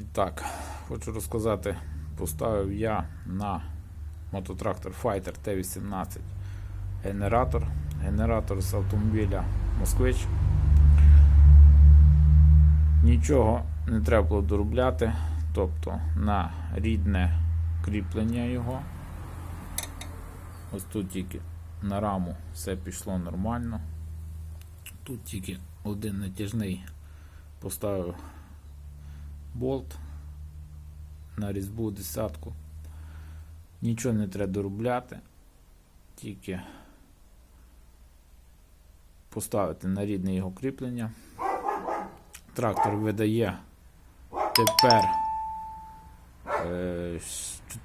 І так, хочу розказати, поставив я на мототрактор Fighter T18 генератор. Генератор з автомобіля Москвич. Нічого не треба було доробляти, тобто на рідне кріплення його. Ось тут тільки на раму все пішло нормально. Тут тільки один натяжний поставив болт на різьбу десятку. Нічого не треба доробляти, тільки поставити на рідне його кріплення. Трактор видає тепер е,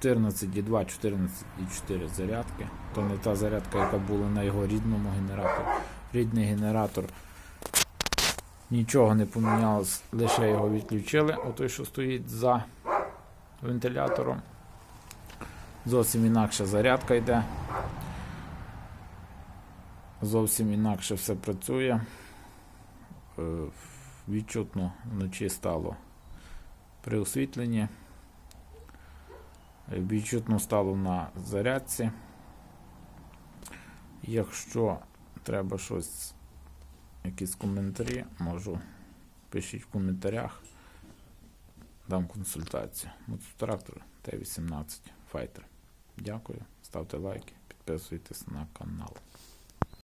14,2, 14,4 зарядки. То не та зарядка, яка була на його рідному генераторі. Рідний генератор Нічого не помінялось, лише його відключили, отой, що стоїть за вентилятором. Зовсім інакша зарядка йде. Зовсім інакше все працює. Е, Відчутно вночі стало при освітленні. Е, Відчутно стало на зарядці. Якщо треба щось якісь коментарі, можу пишіть в коментарях. Дам консультацію. Мототрактор Т-18 Fighter. Дякую, ставте лайки, підписуйтесь на канал.